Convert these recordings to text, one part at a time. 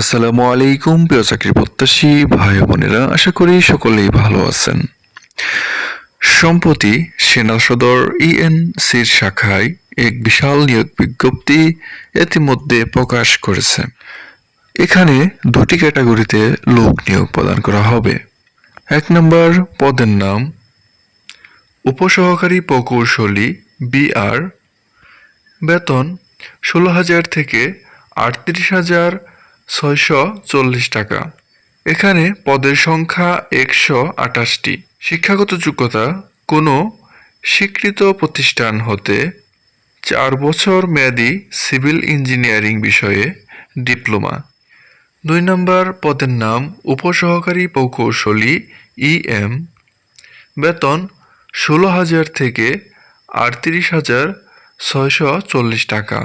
আসসালামু আলাইকুম, প্রিয় চাকরি প্রত্যাশী ভাই বোনেরা, আশা করি সকলেই ভালো আছেন। সম্প্রতি সেনা সদর ইএনসির শাখায় এক বিশাল নিয়োগ বিজ্ঞপ্তি ইতিমধ্যে প্রকাশ করেছে। এখানে দুটি ক্যাটাগরিতে লোক নিয়োগ প্রদান করা হবে। এক নম্বর পদের নাম উপসহকারী প্রকৌশলী বিআর, বেতন ষোলো হাজার থেকে আটত্রিশ হাজার ছয়শো চল্লিশ টাকা। এখানে পদের সংখ্যা একশো আঠাশটি। শিক্ষাগত যোগ্যতা কোনো স্বীকৃত প্রতিষ্ঠান হতে চার বছর মেয়াদি সিভিল ইঞ্জিনিয়ারিং বিষয়ে ডিপ্লোমা। দুই নম্বর পদের নাম উপসহকারী প্রকৌশলী ইএম বেতন ষোলো হাজার থেকে আটত্রিশ হাজার ছয়শো চল্লিশ টাকা।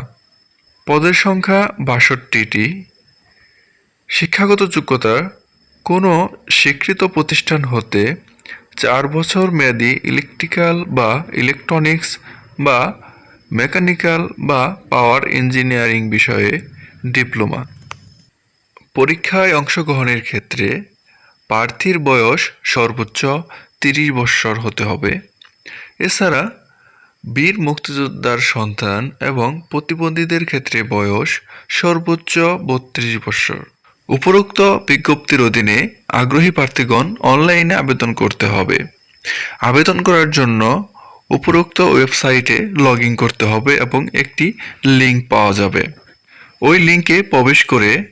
পদের সংখ্যা বাষট্টিটি। শিক্ষাগত যোগ্যতা কোনো স্বীকৃত প্রতিষ্ঠান হতে চার বছর মেয়াদি ইলেকট্রিক্যাল বা ইলেকট্রনিক্স বা মেকানিক্যাল বা পাওয়ার ইঞ্জিনিয়ারিং বিষয়ে ডিপ্লোমা। পরীক্ষায় অংশগ্রহণের ক্ষেত্রে প্রার্থীর বয়স সর্বোচ্চ তিরিশ বৎসর হতে হবে। এছাড়া বীর মুক্তিযোদ্ধার সন্তান এবং প্রতিবন্ধীদের ক্ষেত্রে বয়স সর্বোচ্চ বত্রিশ বৎসর। উপরোক্ত বিজ্ঞপ্তির অধীনে আগ্রহী প্রার্থীগণ অনলাইনে আবেদন করতে হবে। আবেদন করার জন্য উপরোক্ত ওয়েবসাইটে লগ করতে হবে এবং একটি লিঙ্ক পাওয়া যাবে। ওই লিঙ্কে প্রবেশ করে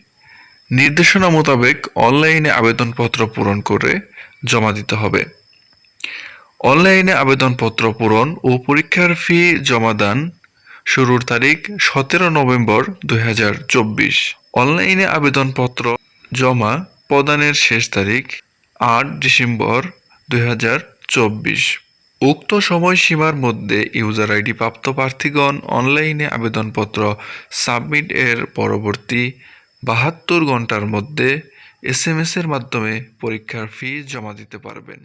নির্দেশনা মোতাবেক অনলাইনে আবেদনপত্র পূরণ করে জমা দিতে হবে। অনলাইনে আবেদনপত্র পূরণ ও পরীক্ষার ফি জমাদান শুরুর তারিখ সতেরো নভেম্বর দু হাজার চব্বিশ। অনলাইনে আবেদনপত্র জমা প্রদানের শেষ তারিখ আট ডিসেম্বর দু হাজার চব্বিশ। উক্ত সময়সীমার মধ্যে ইউজার আইডি প্রাপ্ত প্রার্থীগণ অনলাইনে আবেদনপত্র সাবমিট এর পরবর্তী বাহাত্তর ঘণ্টার মধ্যে এস এর মাধ্যমে পরীক্ষার ফি জমা দিতে পারবেন।